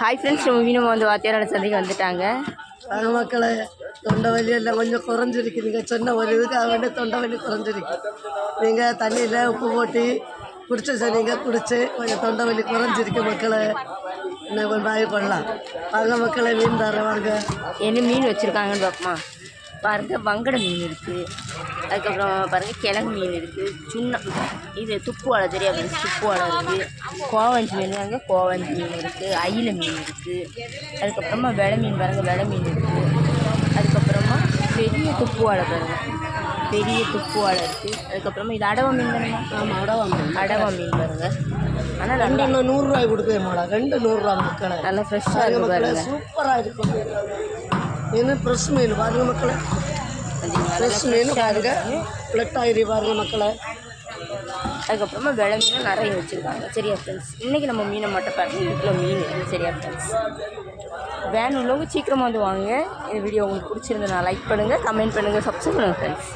Hi friends நம்ம மீனவ வந்து வாத்தியாரோட சந்தைக்கு வந்துட்டாங்க. வாங்க மக்களே தொண்டை வலி எல்லாம் கொஞ்சம் குறைஞ்சிருக்கு. நீங்கள் சொன்ன ஒரு இதுக்காக வேண்டி தொண்டை வலி குறைஞ்சிருக்கு. நீங்கள் தண்ணியில் உப்பு போட்டு குடிச்ச சொன்னீங்க குடிச்சு கொஞ்சம் தொண்டை வலி குறைஞ்சிருக்கு மக்களே. என்ன கொஞ்சம் பயப்படலாம் வாங்க மக்களே மீன் தர வாங்க. என்ன மீன் வச்சுருக்காங்கன்னு பார்ப்போமா? பாருங்க வங்கட மீன் இருக்குது அதுக்கப்புறம் பாருங்க கிழங்கு மீன் இருக்குது சுண்ணா இது துப்பு வாழை தெரியும் அப்படின்னு துப்பு வாழை இருக்குது கோவஞ்சி மீன் பாருங்க கோவஞ்சி மீன் இருக்குது அயில மீன் இருக்குது அதுக்கப்புறமா வெலை மீன் பாருங்க வெலை மீன் இருக்குது அதுக்கப்புறமா பெரிய துப்பு வாழை பாருங்க. பெரிய துப்பு வாழை இருக்குது அதுக்கப்புறமா இது அடவா மீன் தானே? ஆமாம் அடவா மீன். அடவா மீன் பாருங்க. ஆனால் ரெண்டு இன்னும் நூறுரூவாய் கொடுப்பேன் மாடா ரெண்டு நூறுரூவா மக்களே. நல்லா ஃப்ரெஷ்ஷாக இருக்குது பாருங்க சூப்பராக இருக்கும் மீன் ஃப்ரெஷ் மீன்? பாருங்க மக்களே. ஃப்ரெஷ் மீன் பாருங்க. பிளட் ஆயிரி பாருங்க மக்களே. அதுக்கப்புறமா வெலை மீனும் நிறைய வச்சுருக்காங்க. சரியா ஃப்ரெண்ட்ஸ் இன்றைக்கி நம்ம மீனை மட்டும் பாருங்க. இவ்வளோ மீன் இருக்குது சரியா ஃப்ரெண்ட்ஸ் வேன் உள்ளவங்க சீக்கிரமாக வந்து வாங்க இந்த வீடியோ உங்களுக்கு பிடிச்சிருந்தா லைக் பண்ணுங்கள் கமெண்ட் பண்ணுங்கள் சப்ஸ்கிரைப் பண்ணுங்கள் ஃப்ரெண்ட்ஸ்